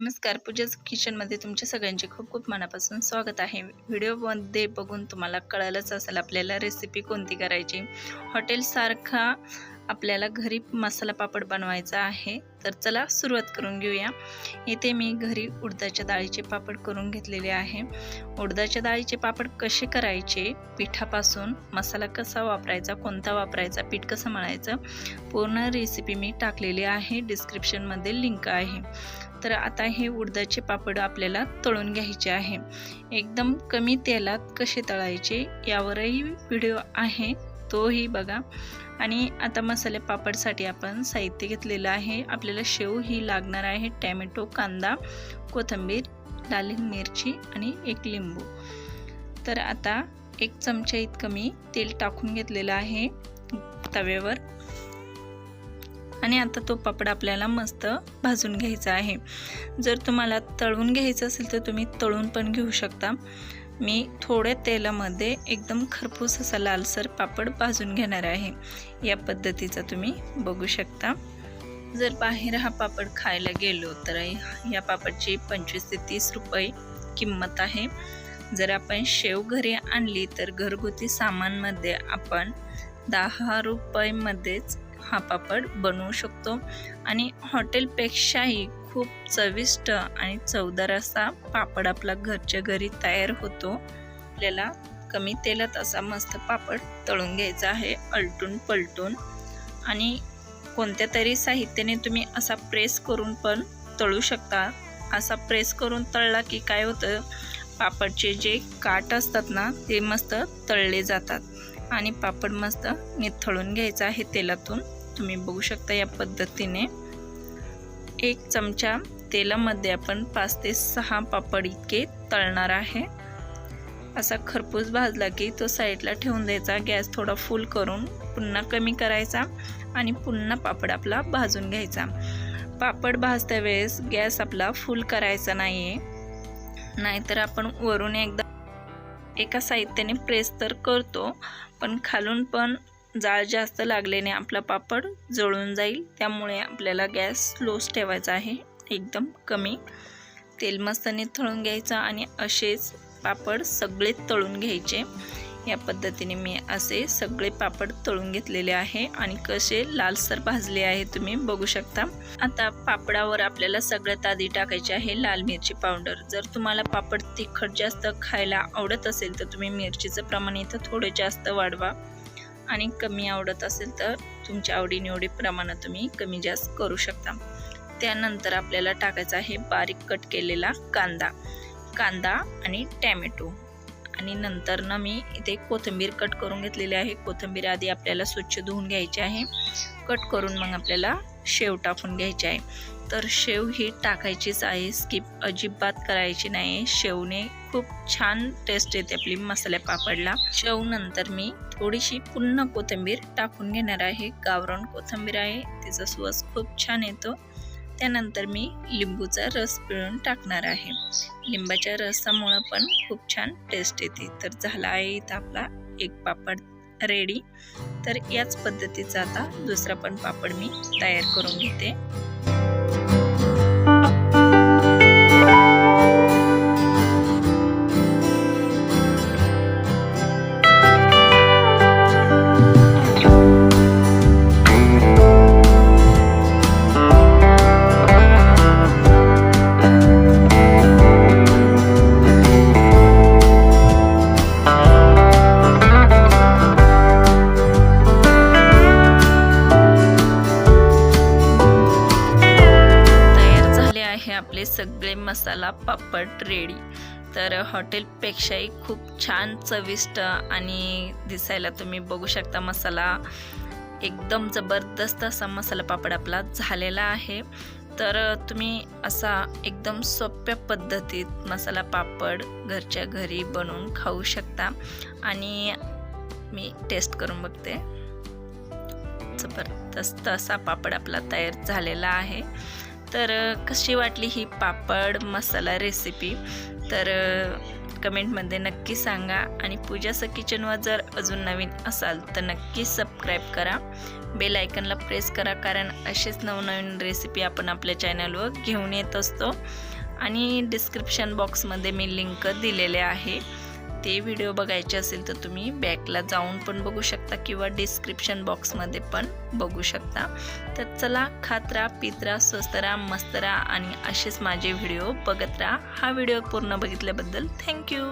नमस्कार पूजाच किचनमध्ये तुमच्या सगळ्यांचे खूप खूप मनापासून स्वागत आहे. व्हिडिओमध्ये बघून तुम्हाला कळलंच असेल आपल्याला रेसिपी कोणती करायची. हॉटेलसारखा आपल्याला घरी मसाला पापड बनवायचा आहे. तर चला सुरुवात करून घेऊया. इथे मी घरी उडदाच्या डाळीचे पापड करून घेतलेले आहे. उडदाच्या डाळीचे पापड कसे करायचे? पिठापासून मसाला कसा वापरायचा? कोणता वापरायचा? पीठ कसं मळायचं? पूर्ण रेसिपी मी टाकलेली आहे. डिस्क्रिप्शनमध्ये लिंक आहे. तर आता हे उडदाचे पापड आपल्याला तळून घ्यायचे आहे. एकदम कमी तेलात कसे तळायचे यावरही व्हिडिओ आहे तोही बघा. आणि आता मसाले पापडसाठी आपण साहित्य घेतलेलं आहे. आपल्याला शेव ही लागणार आहे टॅमॅटो कांदा कोथिंबीर लाल मिरची आणि एक लिंबू. तर आता एक चमचा इतकं मी तेल टाकून घेतलेलं आहे तव्यावर. आणि आता तो पापड आपल्याला मस्त भाजून घ्यायचा आहे. जर तुम्हाला तळून घ्यायचं असेल तर तुम्ही तळून पण घेऊ शकता. मी थोड्या तेलामध्ये एकदम खरपूस असा लालसर पापड भाजून घेणार आहे. या पद्धतीचा तुम्ही बघू शकता. जर बाहेर हा पापड खायला गेलो तर या पापडची पंचवीस ते तीस रुपये किंमत आहे. जर आपण शेव घरी आणली तर घरगुती सामानमध्ये आपण दहा रुपयेमध्येच हा पापड बनवू शकतो. आणि हॉटेलपेक्षाही खूप चविष्ट आणि चवदार असा पापड आपला घरच्या घरी तयार होतो. आपल्याला कमी तेलात असा मस्त पापड तळून घ्यायचा आहे अलटून पलटून. आणि कोणत्या तरी साहित्याने तुम्ही असा प्रेस करून पण तळू शकता. असा प्रेस करून तळला की काय होतं पापडचे जे काट असतात ना ते मस्त तळले जातात. आणि पापड मस्त निथळून घ्यायचा आहे तेलातून. तुम्ही बघू शकता या पद्धतीने. एक चमचा तेलामध्ये आपण पाच ते सहा पापड इतके तळणार आहे. असा खरपूस भाजला की तो साईडला ठेवून द्यायचा. गॅस थोडा फुल करून पुन्हा कमी करायचा आणि पुन्हा पापड आपला भाजून घ्यायचा. पापड भाजत्या वेळेस गॅस आपला फुल करायचा नाही आहे नाहीतर आपण वरून एकदा एका साहित्याने प्रेस तर करतो पण खालून पण जाळ जास्त लागल्याने आपला पापड जळून जाईल. त्यामुळे आपल्याला गॅस स्लोच ठेवायचा आहे एकदम कमी. तेल मस्तने तळून घ्यायचं आणि असेच पापड सगळे तळून घ्यायचे. या पद्धतीने मी असे सगळे पापड तळून घेतलेले आहे आणि कसे लालसर भाजले आहे तुम्ही बघू शकता. आता पापडावर आपल्याला सगळ्यात आधी टाकायचे आहे लाल मिरची पावडर. जर तुम्हाला पापड तिखट जास्त खायला आवडत असेल तर तुम्ही मिरचीचं प्रमाण इथं थोडं जास्त वाढवा. आणि कमी आवडत असेल तर तुमच्या आवडीनिवडी प्रमाणात तुम्ही कमी जास्त करू शकता. त्यानंतर आपल्याला टाकायचा आहे बारीक कट केलेला कांदा. कांदा आणि टॅमॅटो. आणि नंतर ना मी इथे कोथिंबीर कट करून घेतलेली आहे. कोथिंबीर आधी आपल्याला स्वच्छ धुवून घ्यायची आहे. कट करून मग आपल्याला शेव टाकून घ्यायची आहे. तर शेव ही टाकायचीच आहे. स्किप अजिबात करायची नाही. शेवने खूप छान टेस्ट येते आपली मसाल्या पापडला. शेव नंतर मी थोडीशी पुन्हा कोथिंबीर टाकून घेणार आहे. गावरान कोथिंबीर आहे. तिचा सुवास खूप छान येतो. त्यानंतर मी लिंबूचा रस पिळून टाकणार आहे. लिंबाच्या रसामुळं पण खूप छान टेस्ट येते. तर झाला आहे इथं आपला एक पापड रेडी तर याच पद्धतीचा आता दुसरा पण पापड मी तयार करून घेते. सगळे मसाला पापड रेडी तर हॉटेलपेक्षाही खूप छान चविष्ट आणि दिसायला तुम्ही बघू शकता मसाला. एकदम जबरदस्त असा मसाला पापड आपला झालेला आहे. तर तुम्ही असा एकदम सोप्या पद्धतीत मसाला पापड घरच्या घरी बनवून खाऊ शकता. आणि मी टेस्ट करून बघते. जबरदस्त असा पापड आपला तयार झालेला आहे. तर कशी वाटली ही पापड मसाला रेसिपी तर कमेंटमध्ये नक्की सांगा आणि पूजाचं किचनवर जर अजून नवीन असाल तर नक्की सबस्क्राईब करा. बेल आयकनला प्रेस करा कारण असेच नवनवीन रेसिपी आपण आपल्या चॅनलवर घेऊन येत असतो. आणि डिस्क्रिप्शन बॉक्समध्ये मी लिंक दिलेले आहे. ते व्हिडिओ बघायचे असेल तर तुम्ही बॅकला जाऊन पण बघू शकता किंवा डिस्क्रिप्शन बॉक्समध्ये पण बघू शकता. तर चला खात्रा पित्रा स्वस्तरा मस्तरा आणि असेच माझे व्हिडिओ बघत राहा. हा व्हिडिओ पूर्ण बघितल्याबद्दल थँक्यू